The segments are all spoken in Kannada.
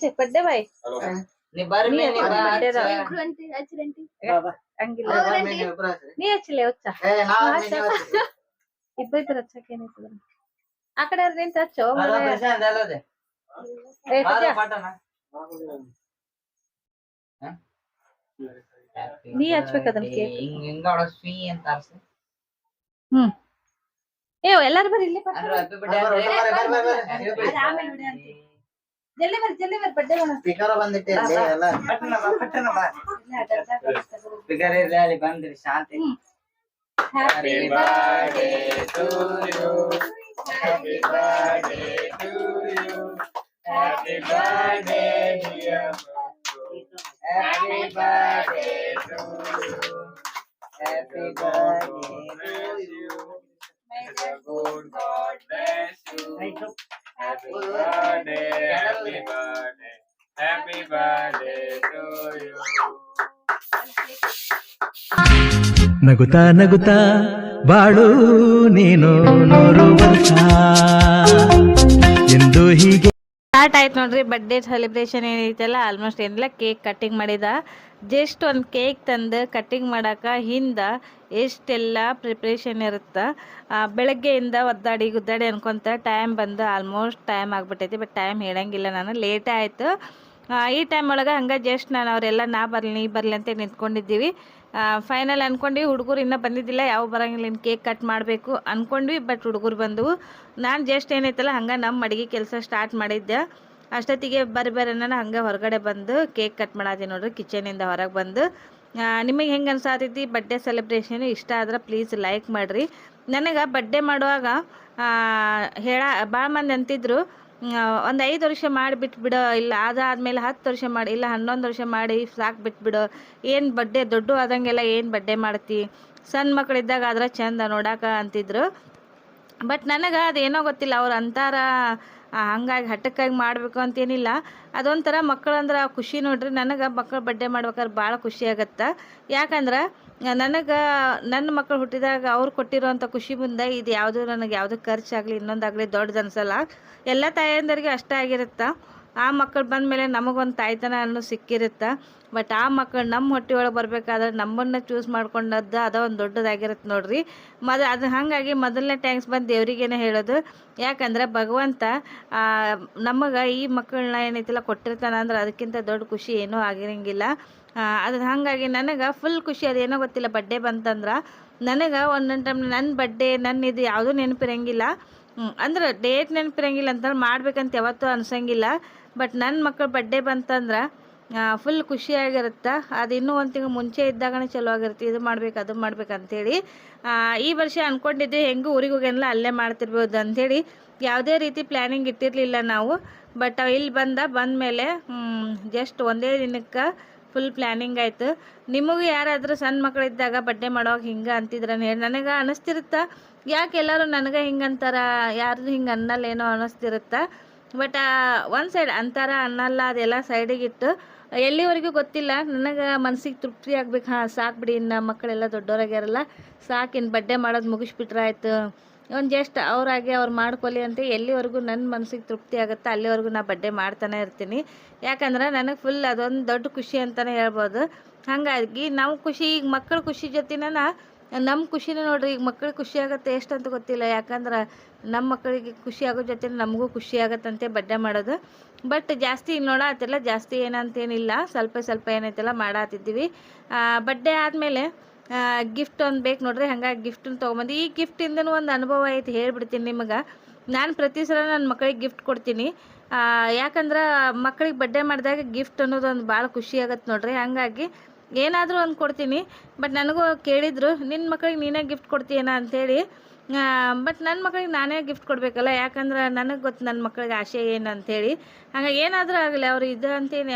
ಹಚ್ಚಿ ಬಡ್ಡೆ ಬಾಯ್ ನೀ ಬರ್ರಿ ನೀ ನೀ ಬಾ birthday ದ. ಹಚ್ಚ. ಇಬ್ರು ಅಂತಿ ಹಚ್ಚಿರಂತಿ ಹಂಗಿಲ್ಲ ನೀ ಬರ್ರಿ, ನೀ ಇಬ್ರು ಹಚ್ಚ್ರಿ. ನೀ ಹಚ್ಚಿಲ್ಲ ಹೊಚ್ಚ ಏ, ನಾವ್ ಹಚ್ಚ್ರಿ, ನೀವ್ ಹಚ್ಚ್ರಿ. ಇಬ್ಬರು ಹಚ್ಚಕ್ ಏನೈತದ ಆ ಕಡೆ ಆದ್ರೆ ನಿಂತ ಹಚ್ಚೋ ಅಲ್ಲ, ಮಾರಾಯ. ಪ್ರಶಾಂತ್ ಅಲ್ಲದೆ. ಏ, ಬಾರ, ಕಜ್ಜ, ಪಟನ. ಹ? ನೀ ಹಚ್ಬೇಕ್ ಅದನ್ನ Happy cake. birthday. ಹಿಂಗ್ ಹಿಂಗ ಹೊಡ್ದ್ ಸ್ವೀ ಅಂತ ಆರ್ಸು. ಹ್ಮ್ ಏ ಎಲ್ಲಾರು ಬರ್ರಿ ಇಲ್ಲಿ ಬರ್ರಿ. ಅಂದ್ರು happy birthday ಬರ್ರಿ, ಅಂದ್ರೆ- ಬರ್ರಿ, ಬರ್ರಿ, ಬರ್ರಿ, ಬರ್ರಿ. Happy ಅದು ಆಮೇಲೆ ಬಿಡಿ ಅಂತೆ. ಜಲ್ದಿ ಬರ್ರಿ ಜಲ್ದಿ ಬರ್ರಿ ಬಡ್ಡೆ ಮಾಡೋಣ ಸ್ಪೀಕರ್ ಬಂದಿಟ್ಟೆ ಅಲ್ಲಿ ಎಲ್ಲ ಪಟ್ಟಣ ಬಾ, ಪಟ್ಟಣ ಬಾ. Speaker ಇರ್ಲಿ, ಅಲ್ಲಿ ಬಂದ್ರಿ ಶಾಂತಿ happy birthday to you. Happy birthday to you. Happy birthday, dear Happy birthday to you. Happy birthday to you. May the birthday, happy birthday, happy birthday to you. ನಗುತ್ತಾ ನಗುತ್ತಾ ಬಾಳು ನೀನು ನೂರು ವರ್ಷ ಎಂದು ಹೀಗೆ ಸ್ಟಾರ್ಟ್ ಆಯ್ತು ನೋಡ್ರಿ ಬರ್ಡೇ ಸೆಲೆಬ್ರೇಷನ್ ಏನೈತಲ್ಲ ಆಲ್ಮೋಸ್ಟ್ ಏನಿಲ್ಲ ಕೇಕ್ ಕಟ್ಟಿಂಗ್ ಮಾಡಿದ. ಜಸ್ಟ್ ಒಂದು ಕೇಕ್ ತಂದು ಕಟ್ಟಿಂಗ್ ಮಾಡಕ್ಕೆ ಹಿಂದೆ ಎಷ್ಟೆಲ್ಲ ಪ್ರಿಪ್ರೇಷನ್ ಇರುತ್ತೆ ಬೆಳಗ್ಗೆಯಿಂದ ಒದ್ದಾಡಿ ಗುದ್ದಾಡಿ ಅನ್ಕೊಂತ ಟೈಮ್ ಬಂದು ಆಲ್ಮೋಸ್ಟ್ ಟೈಮ್ ಆಗ್ಬಿಟ್ಟೈತಿ ಬಟ್ ಟೈಮ್ ಹೇಳಂಗಿಲ್ಲ ನಾನು ಲೇಟೇ ಆಯಿತು. ಈ ಟೈಮ್ ಒಳಗೆ ಹಂಗೆ ಜಸ್ಟ್ ನಾನು ಅವರೆಲ್ಲ ನಾ ಬರಲಿ, ನೀ ಬರಲಿ ಅಂತ ನಿಂತ್ಕೊಂಡಿದ್ದೀವಿ. ಫೈನಲ್ ಅಂದ್ಕೊಂಡ್ವಿ ಹುಡುಗರು ಇನ್ನೂ ಬಂದಿದ್ದಿಲ್ಲ, ಯಾವ ಬರಂಗಿಲ್ಲ ಇನ್ನು ಕೇಕ್ ಕಟ್ ಮಾಡಬೇಕು ಅಂದ್ಕೊಂಡ್ವಿ ಬಟ್ ಹುಡುಗರು ಬಂದವು. ನಾನು ಜಸ್ಟ್ ಏನೈತಲ್ಲ, ಹಂಗೆ ನಮ್ಮ ಅಡುಗೆ ಕೆಲಸ ಸ್ಟಾರ್ಟ್ ಮಾಡಿದ್ದೆ. ಅಷ್ಟೊತ್ತಿಗೆ ಬರ್ರಿ ನಾನು ಹಂಗೆ ಹೊರಗಡೆ ಬಂದು ಕೇಕ್ ಕಟ್ ಮಾಡತ್ತೀನಿ ನೋಡ್ರಿ ಕಿಚನಿಂದ ಹೊರಗೆ ಬಂದು. ನಿಮಗೆ ಹೆಂಗೆ ಅನ್ಸಾತೈತಿ ಬಡ್ಡೆ ಸೆಲೆಬ್ರೇಷನ್ ಇಷ್ಟ ಆದ್ರೆ ಪ್ಲೀಸ್ ಲೈಕ್ ಮಾಡಿರಿ. ನನಗೆ ಬಡ್ಡೆ ಮಾಡುವಾಗ ಹೇಳ ಭಾಳ ಮಂದಿ ಅಂತಿದ್ರು ಒಂದು ಐದು ವರ್ಷ ಮಾಡಿ ಬಿಟ್ಬಿಡು, ಇಲ್ಲ ಅದಾದ್ಮೇಲೆ ಹತ್ತು ವರ್ಷ ಮಾಡಿ, ಇಲ್ಲ ಹನ್ನೊಂದು ವರ್ಷ ಮಾಡಿ ಸಾಕು ಬಿಟ್ಬಿಡು. ಏನು ಬಡ್ಡೆ ದೊಡ್ಡ ಆದಂಗೆಲ್ಲ ಏನು ಬಡ್ಡೆ ಮಾಡ್ತಿ? ಸಣ್ಣ ಮಕ್ಕಳಿದ್ದಾಗ ಆದ್ರೆ ಚಂದ ನೋಡಾಕ ಅಂತಿದ್ರು. ಬಟ್ ನನಗೆ ಅದೇನೋ ಗೊತ್ತಿಲ್ಲ, ಅವ್ರು ಅಂತಾರ ಹಂಗಾಗಿ ಹಠಕ್ಕಾಗಿ ಮಾಡಬೇಕು ಅಂತೇನಿಲ್ಲ. ಅದೊಂಥರ ಮಕ್ಕಳಂದ್ರೆ ಖುಷಿ ನೋಡ್ರಿ, ನನಗೆ ಮಕ್ಕಳು ಬಡ್ಡೆ ಮಾಡ್ಬೇಕಾದ್ರೆ ಭಾಳ ಖುಷಿ ಆಗತ್ತೆ. ಯಾಕಂದ್ರೆ ನನಗೆ, ನನ್ನ ಮಕ್ಕಳು ಹುಟ್ಟಿದಾಗ ಅವ್ರು ಕೊಟ್ಟಿರೋಂಥ ಖುಷಿ ಮುಂದೆ ಇದು ಯಾವುದು ನನಗೆ ಯಾವುದು ಖರ್ಚಾಗಲಿ ಇನ್ನೊಂದಾಗಲಿ ದೊಡ್ಡದು ಅನ್ಸಲ್ಲ ಎಲ್ಲ ತಾಯಂದರಿಗೆ ಅಷ್ಟೇ ಆಗಿರುತ್ತೆ? ಆ ಮಕ್ಕಳು ಬಂದಮೇಲೆ ನಮಗೊಂದು ತಾಯ್ತನ ಅನ್ನೋ ಸಿಕ್ಕಿರುತ್ತೆ? ಬಟ್ ಆ ಮಕ್ಕಳು ನಮ್ಮ ಹೊಟ್ಟೆ ಒಳಗೆ ಬರಬೇಕಾದ್ರೆ ನಮ್ಮನ್ನು ಚೂಸ್ ಮಾಡ್ಕೊಂಡದ್ದು ಅದ ಒಂದು ದೊಡ್ಡದಾಗಿರುತ್ತೆ ನೋಡ್ರಿ. ಮೊದ, ಅದು ಹಾಗಾಗಿ ಮೊದಲನೇ ಟ್ಯಾಂಕ್ಸ್ ಬಂದು ದೇವ್ರಿಗೇನೆ ಹೇಳೋದು. ಯಾಕಂದ್ರೆ ಭಗವಂತ ನಮಗೆ ಈ ಮಕ್ಕಳನ್ನ ಏನೈತಿಲ್ಲ ಕೊಟ್ಟಿರ್ತಾನೆ ಅಂದ್ರೆ ಅದಕ್ಕಿಂತ ದೊಡ್ಡ ಖುಷಿ ಏನೂ ಆಗಿರಂಗಿಲ್ಲ. ಅದು ಹಾಗಾಗಿ ನನಗೆ ಫುಲ್ ಖುಷಿ. ಅದೇನೋ ಗೊತ್ತಿಲ್ಲ ಬಡ್ಡೆ ಬಂತಂದ್ರೆ ನನಗೆ ಒಂದೊಂದು ಟೈಮ್ ನನ್ನ ಬಡ್ಡೆ ನನ್ನ ಇದು ಯಾವುದೂ ನೆನಪಿರಂಗಿಲ್ಲ. ಅಂದ್ರೆ ಡೇಟ್ ನೆನಪಿರಂಗಿಲ್ಲ ಅಂತ ಮಾಡ್ಬೇಕಂತ ಯಾವತ್ತೂ ಅನ್ಸಂಗಿಲ್ಲ. ಬಟ್ ನನ್ನ ಮಕ್ಕಳ ಬಡ್ಡೆ ಬಂತಂದ್ರೆ ಫುಲ್ ಖುಷಿಯಾಗಿರುತ್ತೆ ಅದು ಇನ್ನೂ ಒಂದು ತಿಂಗಳು ಮುಂಚೆ ಇದ್ದಾಗನೇ ಚಲೋ ಆಗಿರುತ್ತೆ. ಇದು ಮಾಡ್ಬೇಕು, ಅದು ಮಾಡ್ಬೇಕು ಅಂಥೇಳಿ ಈ ವರ್ಷ ಅಂದ್ಕೊಂಡಿದ್ದೆ ಹೆಂಗೂ ಊರಿಗೆ ಹೋಗ್ಯನಲ್ಲ, ಅಲ್ಲೇ ಮಾಡ್ತಿರ್ಬೋದು ಅಂಥೇಳಿ ಯಾವುದೇ ರೀತಿ ಪ್ಲ್ಯಾನಿಂಗ್ ಇಟ್ಟಿರಲಿಲ್ಲ ನಾವು. ಬಟ್ ಇಲ್ಲಿ ಬಂದ ಬಂದ ಮೇಲೆ ಜಸ್ಟ್ ಒಂದೇ ದಿನಕ್ಕೆ ಫುಲ್ ಪ್ಲ್ಯಾನಿಂಗ್ ಆಯಿತು. ನಿಮಗೂ ಯಾರಾದರೂ ಸಣ್ಣ ಮಕ್ಕಳಿದ್ದಾಗ ಬಡ್ಡೆ ಮಾಡೋವಾಗ ಹಿಂಗೆ ಅಂತಿದ್ರೆ ಹೇಳಿ ನನಗೆ ಅನಿಸ್ತಿರುತ್ತ? ಯಾಕೆ ಎಲ್ಲರೂ ನನಗೆ ಹಿಂಗೆ ಅಂತಾರ? ಯಾರು ಹಿಂಗೆ ಅನ್ನಲ್ಲೇನೋ ಅನ್ನಿಸ್ತಿರುತ್ತಾ ಬಟ್ ಒಂದು ಸೈಡ್ ಅಂತಾರ ಅನ್ನಲ್ಲ ಅದೆಲ್ಲ ಸೈಡಿಗೆ ಇಟ್ಟು, ಎಲ್ಲಿವರೆಗೂ ಗೊತ್ತಿಲ್ಲ. ನನಗೆ ಮನಸ್ಸಿಗೆ ತೃಪ್ತಿ ಆಗ್ಬೇಕು. ಹಾಂ, ಸಾಕು ಬಿಡಿ ಇನ್ನು ಮಕ್ಕಳೆಲ್ಲ ದೊಡ್ಡವರಾಗ್ಯಾರಲ್ಲ ಇನ್ನು ಬಡ್ಡೆ ಮಾಡೋದು ಮುಗಿಸ್ಬಿಟ್ರೆ ಆಯ್ತು ಒಂದು ಜಸ್ಟ್ ಆಗಿ ಅವ್ರು ಮಾಡ್ಕೊಲಿ ಅಂತ ಎಲ್ಲಿವರೆಗೂ ನನ್ನ ಮನಸ್ಸಿಗೆ ತೃಪ್ತಿ ಆಗುತ್ತೆ ಅಲ್ಲಿವರೆಗೂ ನಾ ಬಡ್ಡೆ ಮಾಡ್ತಾನೆ ಇರ್ತೀನಿ. ಯಾಕಂದ್ರೆ ನನಗೆ ಫುಲ್ ಅದೊಂದು ದೊಡ್ಡ ಖುಷಿ ಅಂತಲೇ ಹೇಳ್ಬೋದು. ಹಾಗಾಗಿ ನಾವು ಖುಷಿ ಈಗ ಮಕ್ಕಳ ಖುಷಿ ಜೊತೆನ ನಮ್ಮ ಖುಷಿನೇ ನೋಡ್ರಿ ಈಗ ಮಕ್ಕಳಿಗೆ ಖುಷಿ ಆಗುತ್ತೆ ಎಷ್ಟು ಅಂತ ಗೊತ್ತಿಲ್ಲ. ಯಾಕಂದ್ರೆ ನಮ್ಮ ಮಕ್ಕಳಿಗೆ ಖುಷಿ ಆಗೋ ಜೊತೆ ನಮಗೂ ಖುಷಿ ಆಗತ್ತಂತೆ ಬಡ್ಡೆ ಮಾಡೋದು. ಬಟ್ ಜಾಸ್ತಿ ಇಲ್ಲಿ ನೋಡತ್ತಿಲ್ಲ ಜಾಸ್ತಿ ಏನಂತೇನಿಲ್ಲ. ಸ್ವಲ್ಪ ಸ್ವಲ್ಪ ಏನೈತೆಲ್ಲ ಮಾಡತ್ತಿದ್ದೀವಿ ಬಡ್ಡೆ ಆದಮೇಲೆ ಗಿಫ್ಟ್ ಒಂದು ಬೇಕು ನೋಡ್ರಿ, ಹಂಗಾಗಿ ಗಿಫ್ಟನ್ನು ತೊಗೊಂಬಂದು. ಈ ಗಿಫ್ಟಿಂದನೂ ಒಂದು ಅನುಭವ ಐತಿ, ಹೇಳ್ಬಿಡ್ತೀನಿ ನಿಮಗೆ. ನಾನು ಪ್ರತಿ ಸಲ ನನ್ನ ಮಕ್ಕಳಿಗೆ ಗಿಫ್ಟ್ ಕೊಡ್ತೀನಿ. ಯಾಕಂದ್ರೆ ಮಕ್ಕಳಿಗೆ ಬಡ್ಡೆ ಮಾಡಿದಾಗ ಗಿಫ್ಟ್ ಅನ್ನೋದು ಒಂದು ಭಾಳ ಖುಷಿ ಆಗತ್ತೆ ನೋಡ್ರಿ. ಹಂಗಾಗಿ ಏನಾದರೂ ಒಂದು ಕೊಡ್ತೀನಿ. ಬಟ್ ನನಗೂ ಕೇಳಿದ್ರು ನಿನ್ನ ಮಕ್ಕಳಿಗೆ ನೀನೇ ಗಿಫ್ಟ್ ಕೊಡ್ತೀಯೇನ? ಅಂಥೇಳಿ ಬಟ್ ನನ್ನ ಮಕ್ಕಳಿಗೆ ನಾನೇ ಗಿಫ್ಟ್ ಕೊಡಬೇಕಲ್ಲ, ಯಾಕಂದ್ರೆ ನನಗೆ ಗೊತ್ತು ನನ್ನ ಮಕ್ಕಳಿಗೆ ಆಸೆ ಏನು ಅಂಥೇಳಿ ಹಾಗಾಗಿ ಏನಾದರೂ ಆಗಲಿ, ಅವರು ಇದು ಅಂತೇನು.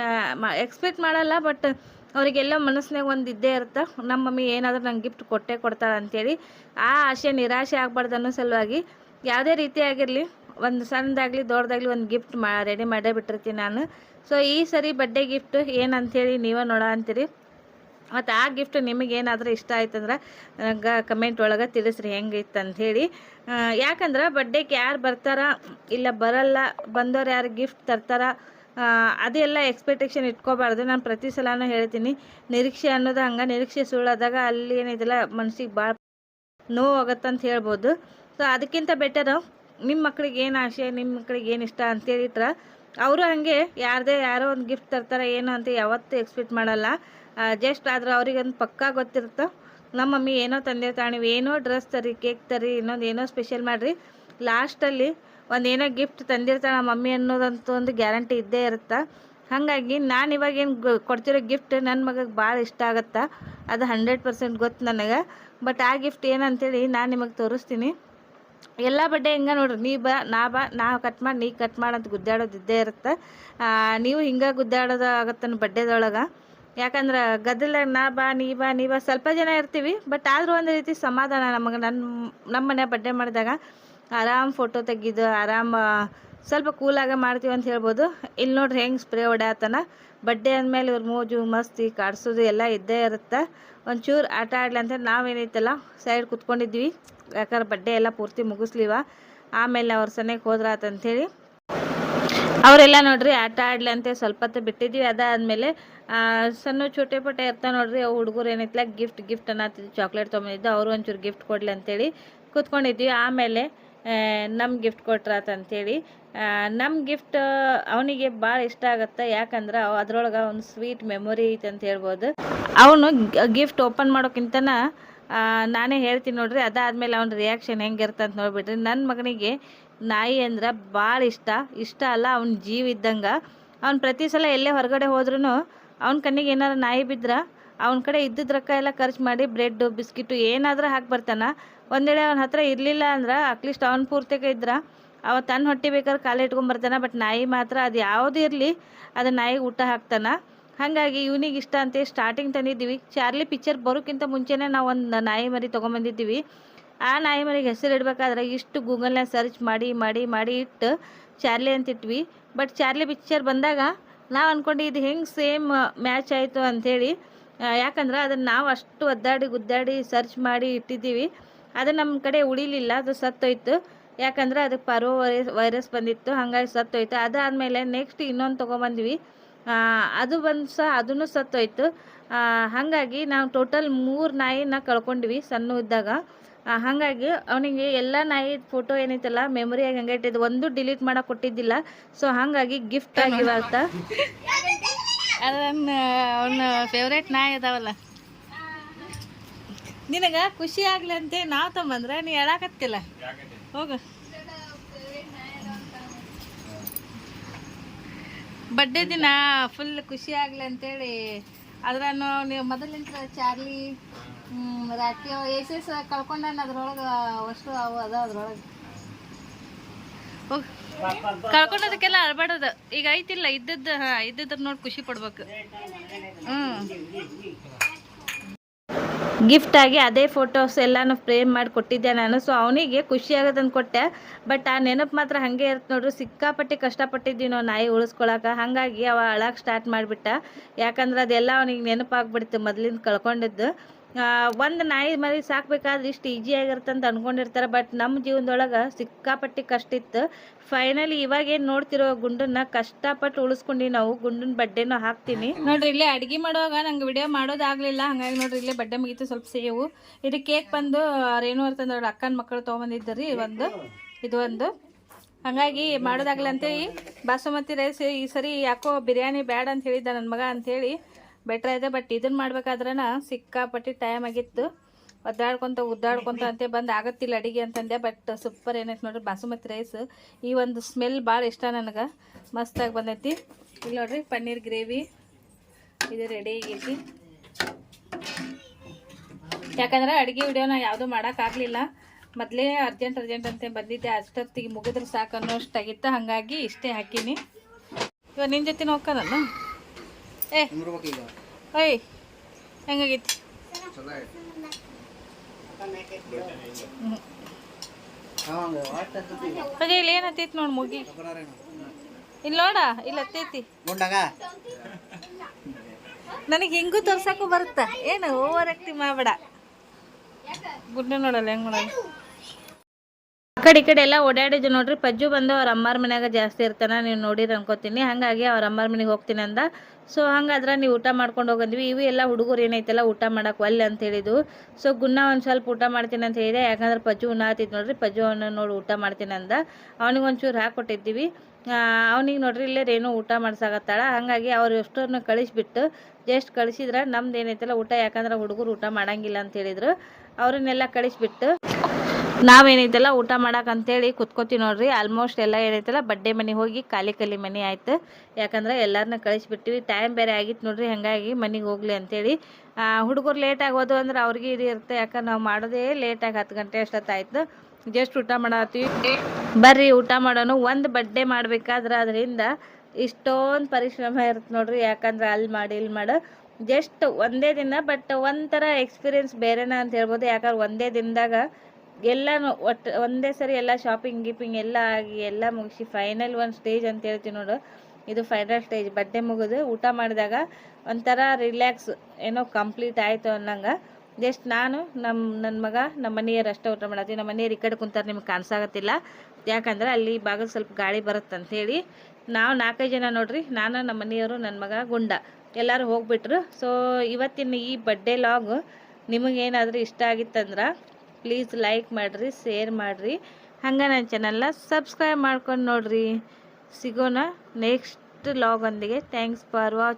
ಎಕ್ಸ್ಪೆಕ್ಟ್ ಮಾಡಲ್ಲ ಬಟ್ ಅವರಿಗೆಲ್ಲ ಮನಸ್ಸಿನಾಗ ಒಂದು ಇದ್ದೇ ಇರುತ್ತೆ? ನಮ್ಮ ಮಮ್ಮಿ ಏನಾದರೂ ನಂಗೆ ಗಿಫ್ಟ್ ಕೊಟ್ಟೇ ಕೊಡ್ತಾಳೆ ಅಂಥೇಳಿ ಆ ಆಸೆ ನಿರಾಶೆ ಆಗಬಾರ್ದು ಅನ್ನೋ ಸಲುವಾಗಿ ಯಾವುದೇ ರೀತಿ ಆಗಿರಲಿ, ಒಂದು ಸಣ್ಣದಾಗಲಿ ದೊಡ್ಡದಾಗಲಿ ಒಂದು ಗಿಫ್ಟ್ ಮಾ ರೆಡಿ ಮಾಡೇ ಬಿಟ್ಟಿರ್ತೀನಿ ನಾನು. ಸೊ ಈ ಸರಿ ಬಡ್ಡೆ ಗಿಫ್ಟ್ ಏನಂಥೇಳಿ ನೀವೇ ನೋಡ ಅಂತೀರಿ? ಮತ್ತು ಆ ಗಿಫ್ಟ್ ನಿಮಗೆ ಏನಾದರೂ ಇಷ್ಟ ಆಯ್ತಂದ್ರೆ ನನಗೆ ಕಮೆಂಟ್ ಒಳಗೆ ತಿಳಿಸ್ರಿ, ಹೆಂಗಿತ್ತು ಅಂಥೇಳಿ ಯಾಕಂದ್ರೆ ಬಡ್ಡೆಗೆ ಯಾರು ಬರ್ತಾರ, ಇಲ್ಲ ಬರಲ್ಲ, ಬಂದವ್ರು ಯಾರು ಗಿಫ್ಟ್ ತರ್ತಾರ ಅದೆಲ್ಲ ಎಕ್ಸ್ಪೆಕ್ಟೇಷನ್ ಇಟ್ಕೋಬಾರ್ದು. ನಾನು ಪ್ರತಿ ಸಲನೂ ಹೇಳ್ತೀನಿ, ನಿರೀಕ್ಷೆ ಅನ್ನೋದು ಹಂಗೆ, ನಿರೀಕ್ಷೆ ಸುಳ್ಳಾದಾಗ ಅಲ್ಲಿ ಏನಿದೆಲ್ಲ ಮನ್ಸಿಗೆ ಭಾಳ ನೋವಾಗತ್ತೆ ಅಂತ ಹೇಳ್ಬೋದು. ಸೊ ಅದಕ್ಕಿಂತ ಬೆಟರು ನಿಮ್ಮ ಮಕ್ಳಿಗೆ ಏನು ಆಸೆ ನಿಮ್ಮ ಮಕ್ಳಿಗೆ ಏನು ಇಷ್ಟ ಅಂತೇಳಿಟ್ರೆ ಅವರು ಹಾಗೆ ಯಾರದೇ ಯಾರೋ ಒಂದು ಗಿಫ್ಟ್ ತರ್ತಾರೆ ಏನು ಅಂತ ಯಾವತ್ತೂ ಎಕ್ಸ್ಪೆಕ್ಟ್ ಮಾಡಲ್ಲ. ಜಸ್ಟ್ ಆದ್ರೆ ಅವ್ರಿಗೆ ಒಂದು ಪಕ್ಕಾ ಗೊತ್ತಿರುತ್ತೆ, ನಮ್ಮ ಮಮ್ಮಿ ಏನೋ ತಂದಿರ್ತಾಳೆ ನೀವು ಏನೋ ಡ್ರೆಸ್ ತರಿ ಕೇಕ್ ತರಿ, ಇನ್ನೊಂದು ಏನೋ ಸ್ಪೆಷಲ್ ಮಾಡಿರಿ. ಲಾಸ್ಟಲ್ಲಿ ಒಂದು ಏನೋ ಗಿಫ್ಟ್ ತಂದಿರ್ತಾಳೆ ಮಮ್ಮಿ ಅನ್ನೋದಂತೂ ಒಂದು ಗ್ಯಾರಂಟಿ ಇದ್ದೇ ಇರುತ್ತೆ? ಹಾಗಾಗಿ ನಾನು ಇವಾಗ ಏನು ಕೊಡ್ತಿರೋ ಗಿಫ್ಟ್ ನನ್ನ ಮಗಗೆ ಭಾಳ ಇಷ್ಟ ಆಗುತ್ತೆ? ಅದು ಹಂಡ್ರೆಡ್ ಪರ್ಸೆಂಟ್ ಗೊತ್ತು ನನಗೆ. ಬಟ್ ಆ ಗಿಫ್ಟ್ ಏನಂತೇಳಿ ನಾನು ನಿಮಗೆ ತೋರಿಸ್ತೀನಿ. ಎಲ್ಲ ಬಡ್ಡೆ ಹಿಂಗೆ ನೋಡ್ರಿ, ನೀ ಬಾ, ನಾ ಬಾ, ನಾ ಕಟ್ ಮಾಡಿ, ನೀ ಕಟ್ ಮಾಡಿ ಅಂತ ಗುದ್ದಾಡೋದು ಇದ್ದೇ ಇರುತ್ತೆ? ನೀವು ಹಿಂಗೆ ಗುದ್ದಾಡೋದು ಆಗತ್ತೆ ಬಡ್ಡೆದೊಳಗೆ. ಯಾಕಂದ್ರೆ ಗದ್ದಲ ನಾ ಬಾ, ನೀ ಬಾ ನೀ ಬಾ, ಸ್ವಲ್ಪ ಜನ ಇರ್ತೀವಿ ಬಟ್ ಆದರೂ ಒಂದು ರೀತಿ ಸಮಾಧಾನ ನಮಗೆ ನನ್ನ ನಮ್ಮ ಮನೆ ಬಡ್ಡೆ ಮಾಡಿದಾಗ. ಆರಾಮ್ ಫೋಟೋ ತೆಗಿದು, ಆರಾಮ ಸ್ವಲ್ಪ ಕೂಲಾಗೆ ಮಾಡ್ತೀವಿ ಅಂತ ಹೇಳ್ಬೋದು. ಇಲ್ಲಿ ನೋಡ್ರಿ ಹೆಂಗೆ ಸ್ಪ್ರೇ ಹೊಡ್ಯಾತನ. ಬಡ್ಡೆ ಅಂದಮೇಲೆ ಇವ್ರ ಮೋಜು, ಮಸ್ತಿ, ಕಾಡ್ಸೋದು ಎಲ್ಲ ಇದ್ದೇ ಇರುತ್ತೆ. ಒಂಚೂರು ಆಟ ಆಡ್ಲಿ ಅಂತ ನಾವೇನೈತಲ್ಲ ಸೈಡ್ ಕುತ್ಕೊಂಡಿದ್ವಿ. ಯಾಕಂದ್ರೆ ಬಡ್ಡೆ ಎಲ್ಲ ಪೂರ್ತಿ ಮುಗಿಸ್ಲಿವ. ಆಮೇಲೆ ಅವ್ರ ಸನೇಗೆ ಹೋದ್ರಾತಂಥೇಳಿ ಅವರೆಲ್ಲ ನೋಡ್ರಿ ಆಟ ಆಡ್ಲಿ ಅಂತ ಸ್ವಲ್ಪ ಹೊತ್ತು ಬಿಟ್ಟಿದ್ವಿ. ಅದಾದಮೇಲೆ ಸಣ್ಣ ಚೋಟೆ ಪೋಟೆ ಇರ್ತಾವೆ ನೋಡ್ರಿ, ಅವು ಹುಡುಗರು ಏನೈತಲ್ಲ ಗಿಫ್ಟ್ ಗಿಫ್ಟ್ ಅನ್ನತ್ತಿದ್ವಿ ಚಾಕ್ಲೇಟ್ ತೊಗೊಂಡಿದ್ದು ಅವರು ಒಂಚೂರು ಗಿಫ್ಟ್ ಕೊಡ್ಲಿ ಅಂತೇಳಿ ಕೂತ್ಕೊಂಡಿದ್ವಿ. ಆಮೇಲೆ ನಮ್ಮ ಗಿಫ್ಟ್ ಕೊಟ್ರಾತ ಅಂತೇಳಿ. ನಮ್ಮ ಗಿಫ್ಟ್ ಅವನಿಗೆ ಭಾಳ ಇಷ್ಟ ಆಗತ್ತೆ. ಯಾಕಂದ್ರೆ ಅದರೊಳಗೆ ಒಂದು ಸ್ವೀಟ್ ಮೆಮೊರಿ ಐತೆ ಅಂತ ಹೇಳ್ಬೋದು. ಅವನು ಗಿಫ್ಟ್ ಓಪನ್ ಮಾಡೋಕ್ಕಿಂತನ ನಾನೇ ಹೇಳ್ತೀನಿ ನೋಡ್ರಿ, ಅದಾದ್ಮೇಲೆ ಅವ್ನ ರಿಯಾಕ್ಷನ್ ಹೆಂಗಿರುತ್ತೆ ಅಂತ ನೋಡ್ಬಿಟ್ರಿ ನನ್ನ ಮಗನಿಗೆ ನಾಯಿ ಅಂದ್ರೆ ಭಾಳ ಇಷ್ಟ. ಇಷ್ಟ ಅಲ್ಲ, ಅವ್ನ ಜೀವ ಇದ್ದಂಗೆ. ಅವ್ನು ಪ್ರತಿ ಸಲ ಎಲ್ಲೇ ಹೊರಗಡೆ ಹೋದ್ರೂ ಅವ್ನ ಕಣ್ಣಿಗೆ ಏನಾರು ನಾಯಿ ಬಿದ್ರೆ ಅವ್ನ ಕಡೆ ಇದ್ದಿದ್ದ ರೊಕ್ಕ ಎಲ್ಲ ಖರ್ಚು ಮಾಡಿ ಬ್ರೆಡ್ಡು ಬಿಸ್ಕಿಟು ಏನಾದರೂ ಹಾಕಿ ಬರ್ತಾನೆ. ಒಂದೇಳೆ ಅವನ ಹತ್ರ ಇರಲಿಲ್ಲ ಅಂದ್ರೆ ಅಟ್ಲೀಸ್ಟ್ ಅವ್ನ ಪೂರ್ತಿಗೆ ಇದ್ರೆ. ಅವ ತನ್ನ ಹೊಟ್ಟೆ ಬೇಕಾದ್ರೆ ಕಾಲು ಇಟ್ಕೊಂಬರ್ತಾನೆ ಬಟ್ ನಾಯಿ ಮಾತ್ರ ಅದು ಯಾವುದು ಇರಲಿ, ಅದು ನಾಯಿಗೆ ಊಟ ಹಾಕ್ತಾನೆ. ಹಾಗಾಗಿ ಇವನಿಗೆ ಇಷ್ಟ ಅಂತ ಸ್ಟಾರ್ಟಿಂಗ್ ತಂದಿದ್ದೀವಿ. ಚಾರ್ಲಿ ಪಿಕ್ಚರ್ ಬರೋಕ್ಕಿಂತ ಮುಂಚೆನೇ ನಾವು ಒಂದು ನಾಯಿ ಮರಿ ತೊಗೊಂಬಂದಿದ್ದೀವಿ. ಆ ನಾಯಿ ಮರಿಗೆ ಹೆಸರು ಇಡಬೇಕಾದ್ರೆ ಇಷ್ಟು ಗೂಗಲ್ನಾಗ ಸರ್ಚ್ ಮಾಡಿ ಮಾಡಿ ಮಾಡಿ ಇಟ್ಟು ಚಾರ್ಲಿ ಅಂತ ಇಟ್ವಿ. ಬಟ್ ಚಾರ್ಲಿ ಪಿಕ್ಚರ್ ಬಂದಾಗ ನಾವು ಅಂದ್ಕೊಂಡು ಇದು ಹೆಂಗೆ ಸೇಮ್ ಮ್ಯಾಚ್ ಆಯಿತು ಅಂಥೇಳಿ ಯಾಕಂದ್ರೆ ಅದನ್ನು ನಾವು ಅಷ್ಟು ಒದ್ದಾಡಿ ಗುದ್ದಾಡಿ ಸರ್ಚ್ ಮಾಡಿ ಇಟ್ಟಿದ್ದೀವಿ. ಅದು ನಮ್ಮ ಕಡೆ ಉಳಿಲಿಲ್ಲ ಅದು ಸತ್ತೋಯ್ತು. ಯಾಕಂದ್ರೆ ಅದಕ್ಕೆ ಪರೋ ವೈರಸ್ ವೈರಸ್ ಬಂದಿತ್ತು ಹಾಗಾಗಿ ಸತ್ತೋಯ್ತು. ಅದಾದಮೇಲೆ ನೆಕ್ಸ್ಟ್ ಇನ್ನೊಂದು ತೊಗೊಂಬಂದ್ವಿ. ಅದು ಬಂದು ಸಹ ಅದನ್ನು ಸತ್ತೋಯ್ತು. ಹಾಗಾಗಿ ನಾವು ಟೋಟಲ್ ಮೂರು ನಾಯಿನ ಕಳ್ಕೊಂಡ್ವಿ ಸಣ್ಣ ಇದ್ದಾಗ. ಹಾಗಾಗಿ ಅವನಿಗೆ ಎಲ್ಲ ನಾಯಿ ಫೋಟೋ ಏನೈತಲ್ಲ ಮೆಮೊರಿಯಾಗಿ ಹಂಗೆ ಇಟ್ಟಿದ್ದು ಒಂದು ಡಿಲೀಟ್ ಮಾಡಕ್ಕೆ ಕೊಟ್ಟಿದ್ದಿಲ್ಲ. ಸೊ ಹಾಗಾಗಿ ಗಿಫ್ಟ್ ಆಗಿವತ್ತ ಅದನ್ನ ಅವನ ಫೇವ್ರೇಟ್ ನಾಯಿ ಅದಾವಲ್ಲ. ನಿನಗ ಖುಷಿ ಆಗ್ಲಿ ಅಂತ ನಾವು ತಗೊಂಬಂದ್ರೆ ನೀ ಹೇಳಾಕತ್ತಿಲ್ಲ. ಹೋಗು. ಬಡ್ಡೆ ದಿನ ಫುಲ್ ಖುಷಿ ಆಗ್ಲಿ ಅಂತೇಳಿ ಅದ್ರನ್ನು ನೀವು ಮೊದಲಿಂದ ಚಾರ್ಲಿ ಹ್ಮ್, ಎಸ್ ಎಸ್ ಕಳ್ಕೊಂಡಾನ ಅದ್ರೊಳಗೆ ಅಷ್ಟು ಅವು ಅದ ಅದ್ರೊಳಗೆ. ಹೋಗ್. ಕಳ್ಕೊಂಡದಕ್ಕೆಲ್ಲ ಅಳ್ಬಾರ್ದು. ಈಗ ಐತಿಲ್ಲ, ಇದ್ದದ್ದು, ಹಾ ಇದ್ದದ್ರ ನೋಡಿ ಖುಷಿ ಪಡ್ಬೇಕು ಹ್ಮ್. ಗಿಫ್ಟ್ ಆಗಿ ಅದೇ ಫೋಟೋಸ್ ಎಲ್ಲಾನು ಫ್ರೇಮ್ ಮಾಡಿ ಕೊಟ್ಟಿದ್ದೆ ನಾನು. ಸೊ ಅವನಿಗೆ ಖುಷಿ ಆಗೋದಂತ ಕೊಟ್ಟೆ ಬಟ್ ಆ ನೆನಪು ಮಾತ್ರ ಹಂಗೆ ಇರುತ್ತೆ ನೋಡ್ರಿ. ಸಿಕ್ಕಾಪಟ್ಟೆ ಕಷ್ಟಪಟ್ಟಿದ್ವಿ ನಾವು ನಾಯಿ ಉಳಿಸ್ಕೊಳಕ. ಹಾಗಾಗಿ ಅವ ಅಳಕ್ಕೆ ಸ್ಟಾರ್ಟ್ ಮಾಡಿಬಿಟ್ಟ. ಯಾಕಂದ್ರೆ ಅದೆಲ್ಲ ಅವನಿಗೆ ನೆನಪಾಗ್ಬಿಡ್ತು ಮೊದ್ಲಿಂದ ಕಳ್ಕೊಂಡಿದ್ದು. ಒಂದು ನಾಯಿ ಮರಿ ಸಾಕ್ಬೇಕಾದ್ರೆ ಇಷ್ಟು ಈಜಿ ಆಗಿರುತ್ತೆ ಅಂತ ಅನ್ಕೊಂಡಿರ್ತಾರೆ ಬಟ್ ನಮ್ಮ ಜೀವನದೊಳಗೆ ಸಿಕ್ಕಾಪಟ್ಟಿ ಕಷ್ಟ ಇತ್ತು. ಫೈನಲಿ ಇವಾಗ ಏನು ನೋಡ್ತಿರೋ ಗುಂಡನ್ನ ಕಷ್ಟಪಟ್ಟು ಉಳಿಸ್ಕೊಂಡು ನಾವು ಗುಂಡನ ಬಡ್ಡೆನೂ ಹಾಕ್ತೀನಿ. ನೋಡ್ರಿ, ಇಲ್ಲೇ ಅಡ್ಗೆ ಮಾಡುವಾಗ ನಂಗೆ ವಿಡಿಯೋ ಮಾಡೋದಾಗ್ಲಿಲ್ಲ, ಹಂಗಾಗಿ ನೋಡ್ರಿ, ಇಲ್ಲೇ ಬಡ್ಡೆ ಮುಗೀತು ಸ್ವಲ್ಪ ಸೇವು. ಇದು ಕೇಕ್ ಬಂದು ರೇಣು ಅಂತ ನೋಡ್ರಿ ಅಕ್ಕನ ಮಕ್ಕಳು ತೊಗೊಂಬಂದಿದ್ದರಿ ಒಂದು ಇದು ಒಂದು. ಹಾಗಾಗಿ ಮಾಡೋದಾಗ್ಲಿ ಅಂತೇಳಿ ಬಾಸುಮತಿ ರೈಸ್ ಈ ಸರಿ ಯಾಕೋ ಬಿರಿಯಾನಿ ಬ್ಯಾಡ ಅಂತ ಹೇಳಿದ್ದ ನನ್ನ ಮಗ ಅಂತೇಳಿ ಬೆಟ್ರ್ ಇದೆ ಬಟ್ ಇದನ್ನ ಮಾಡ್ಬೇಕಾದ್ರನ ಸಿಕ್ಕಾಪಟ್ಟಿ ಟೈಮ್ ಆಗಿತ್ತು. ಒದ್ದಾಡ್ಕೊಂತ, ಉದ್ದಾಡ್ಕೊಂತ ಅಂತೆ ಬಂದು ಆಗತ್ತಿಲ್ಲ ಅಡಿಗೆ ಅಂತಂದೆ ಬಟ್ ಸೂಪರ್ ಏನೈತೆ ನೋಡ್ರಿ, ಬಾಸುಮತಿ ರೈಸ್ ಈ ಒಂದು ಸ್ಮೆಲ್ ಭಾಳ ಇಷ್ಟ ನನಗೆ. ಮಸ್ತಾಗಿ ಬಂದೈತಿ. ಇಲ್ಲಿ ನೋಡ್ರಿ, ಪನ್ನೀರ್ ಗ್ರೇವಿ ಇದು ರೆಡಿ ಆಗೈತಿ. ಯಾಕಂದ್ರೆ ಅಡುಗೆ ವಿಡಿಯೋನ ಯಾವುದೂ ಮಾಡೋಕ್ಕಾಗಲಿಲ್ಲ ಮೊದಲೇ ಅರ್ಜೆಂಟ್ ಅರ್ಜೆಂಟ್ ಅಂತ ಬಂದಿದ್ದೆ, ಅಷ್ಟೊತ್ತಿಗೆ ಮುಗಿದ್ರೆ ಸಾಕು ಅನ್ನೋಷ್ಟಾಗಿತ್ತು. ಹಾಗಾಗಿ ಇಷ್ಟೇ ಹಾಕೀನಿ. ಇವಾಗ ನಿನ್ನ ಜೊತೆ ಹೋಗ್ಕ ಏ. ಓಯ್ ಹೆಂಗಾಗೈತಿ. ಅದೇ ಇಲ್ಲಿ ಏನು ಹತ್ತೈತಿ ನೋಡಿ ಮುಗಿ? ಇಲ್ಲಿ ನೋಡ ಇಲ್ಲಿ ಹತ್ತೈತಿ ನನಗೆ ಹಿಂಗೂ ತೋರ್ಸಕ್ಕೂ ಬರುತ್ತಾ? ಏನು ಓವರ್ ಆಕ್ಟಿ ಮಾಡಬೇಡ. ಗುಡ್ಡ ನೋಡಲ್ಲ ಹೆಂಗ್ ಆ ಕಡೆ ಈ ಕಡೆ ಎಲ್ಲ ಓಡಾಡಿದ್ದು ನೋಡ್ರಿ. ಪಜ್ಜು ಬಂದು ಅವ್ರ ಅಮ್ಮಾರ ಮನ್ಯಾಗ ಜಾಸ್ತಿ ಇರ್ತಾನ ನೀವು ನೋಡಿರಿ ಅನ್ಕೋತೀನಿ. ಹಾಗಾಗಿ ಅವ್ರ ಅಮ್ಮಾರ ಮನೆಗೆ ಹೋಗ್ತೀನಿ ಅಂದ. ಸೊ ಹಂಗಾದ್ರೆ ನೀವು ಊಟ ಮಾಡ್ಕೊಂಡು ಹೋಗಂದ್ವಿ. ಇವು ಎಲ್ಲ ಹುಡುಗರು ಏನೈತಲ್ಲ, ಊಟ ಮಾಡಕ್ಕೆ ಒಲ್ಲೆ ಅಂತ ಹೇಳಿದ್ವು ಸೊ ಗುನ್ನ ಒಂದು ಸ್ವಲ್ಪ ಊಟ ಮಾಡ್ತೀನಿ ಅಂತ ಹೇಳಿದೆ. ಯಾಕಂದ್ರೆ ಪಜ್ಜು ಉಣ್ಣಾತಿದ್ ನೋಡ್ರಿ. ಪಜ್ಜು ಅವನ ನೋಡಿ ಊಟ ಮಾಡ್ತೀನಿ ಅಂದ. ಅವನಿಗೆ ಒಂಚೂರು ಹಾಕ್ಕೊಟ್ಟಿದ್ದೀವಿ ಅವ್ನಿಗೆ ನೋಡ್ರಿ ಇಲ್ಲೇ ಊಟ ಮಾಡ್ಸಾಕತ್ತಾಳ. ಹಾಗಾಗಿ ಅವ್ರು ಎಷ್ಟನ್ನು ಕಳಿಸಿಬಿಟ್ಟು ಜಸ್ಟ್ ಕಳಿಸಿದ್ರೆ ನಮ್ದು ಏನೈತಲ್ಲ ಊಟ. ಯಾಕಂದ್ರೆ ಹುಡುಗರು ಊಟ ಮಾಡಂಗಿಲ್ಲ ಅಂತ ಹೇಳಿದ್ರು. ಅವ್ರನ್ನೆಲ್ಲ ಕಳಿಸ್ಬಿಟ್ಟು ನಾವೇನೈತಲ್ಲ ಊಟ ಮಾಡಕ್ಕೆ ಅಂತೇಳಿ ಕುತ್ಕೋತೀವಿ ನೋಡ್ರಿ. ಆಲ್ಮೋಸ್ಟ್ ಎಲ್ಲ ಏನೈತಲ್ಲ ಬಡ್ಡೆ ಮನೆ ಹೋಗಿ ಖಾಲಿ ಖಾಲಿ ಮನೆ ಆಯ್ತು. ಯಾಕಂದ್ರೆ ಎಲ್ಲರನ್ನ ಕಳಿಸ್ಬಿಟ್ಟಿವಿ. ಟೈಮ್ ಬೇರೆ ಆಗಿತ್ತು ನೋಡ್ರಿ, ಹಾಗಾಗಿ ಮನೆಗೆ ಹೋಗ್ಲಿ ಅಂತೇಳಿ. ಹುಡುಗರು ಲೇಟಾಗಿ ಆಗೋದು ಅಂದ್ರೆ ಅವ್ರಿಗೆ ಇದು ಇರುತ್ತೆ. ಯಾಕಂದ್ರೆ ನಾವು ಮಾಡೋದೇ ಲೇಟಾಗಿ ಹತ್ತು ಗಂಟೆ ಅಷ್ಟೊತ್ತಾಯ್ತು. ಜಸ್ಟ್ ಊಟ ಮಾಡತ್ತೀವಿ. ಬರ್ರಿ, ಊಟ ಮಾಡೋಣ ಒಂದು ಬಡ್ಡೆ ಮಾಡ್ಬೇಕಾದ್ರೆ ಅದರಿಂದ ಇಷ್ಟೊಂದು ಪರಿಶ್ರಮ ಇರುತ್ತೆ ನೋಡ್ರಿ. ಯಾಕಂದ್ರೆ ಅಲ್ಲಿ ಮಾಡಿ ಇಲ್ಲಿ ಮಾಡು. ಜಸ್ಟ್ ಒಂದೇ ದಿನ ಬಟ್ ಒಂಥರ ಎಕ್ಸ್ಪೀರಿಯನ್ಸ್ ಬೇರೆನಾ ಅಂತ ಹೇಳ್ಬೋದು. ಯಾಕಂದ್ರೆ ಒಂದೇ ದಿನದಾಗ ಎಲ್ಲನೂ ಒಟ್ಟು ಒಂದೇ ಸರಿ ಎಲ್ಲ ಶಾಪಿಂಗ್ ಗಿಪಿಂಗ್ ಎಲ್ಲ ಆಗಿ, ಎಲ್ಲ ಮುಗಿಸಿ ಫೈನಲ್ ಒಂದು ಸ್ಟೇಜ್ ಅಂತ ಹೇಳ್ತೀವಿ ನೋಡು. ಇದು ಫೈನಲ್ ಸ್ಟೇಜ್ ಬಡ್ಡೆ ಮುಗಿದು ಊಟ ಮಾಡಿದಾಗ ಒಂಥರ ರಿಲ್ಯಾಕ್ಸ್ ಏನೋ ಕಂಪ್ಲೀಟ್ ಆಯಿತು ಅನ್ನಂಗೆ. ಜಸ್ಟ್ ನಾನು ನಮ್ಮ ನನ್ನ ಮಗ ನಮ್ಮ ಮನೆಯವ್ರು ಅಷ್ಟೇ ಊಟ ಮಾಡತ್ತೀವಿ. ನಮ್ಮ ಮನೆಯವ್ರು ಈ ಕಡೆ ಕುಂತಾರೆ ನಿಮ್ಗೆ ಕಾಣಿಸಾಗತ್ತಿಲ್ಲ. ಯಾಕಂದ್ರೆ ಅಲ್ಲಿ ಭಾಗಕ್ಕೆ ಸ್ವಲ್ಪ ಗಾಳಿ ಬರುತ್ತೆ ಅಂತೇಳಿ ನಾವು ನಾಲ್ಕೈದು ಜನ ನೋಡ್ರಿ, ನಾನು ನಮ್ಮ ಮನೆಯವರು ನನ್ನ ಮಗ, ಗುಂಡ. ಎಲ್ಲರೂ ಹೋಗ್ಬಿಟ್ರು. ಸೊ ಇವತ್ತಿನ ಈ ಬಡ್ಡೆ ಲಾಗ್ ನಿಮಗೇನಾದರೂ ಇಷ್ಟ ಆಗಿತ್ತಂದ್ರೆ ಪ್ಲೀಸ್ ಲೈಕ್ ಮಾಡಿರಿ ಶೇರ್ ಮಾಡಿರಿ. ಹಂಗೆ ನನ್ನ ಚಾನಲ್ನ ಸಬ್ಸ್ಕ್ರೈಬ್ ಮಾಡ್ಕೊಂಡು ನೋಡಿರಿ. ಸಿಗೋಣ ನೆಕ್ಸ್ಟ್ ಲಾಗ್ ಒಂದಿಗೆ. Thanks for watch